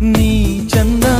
నీ చందా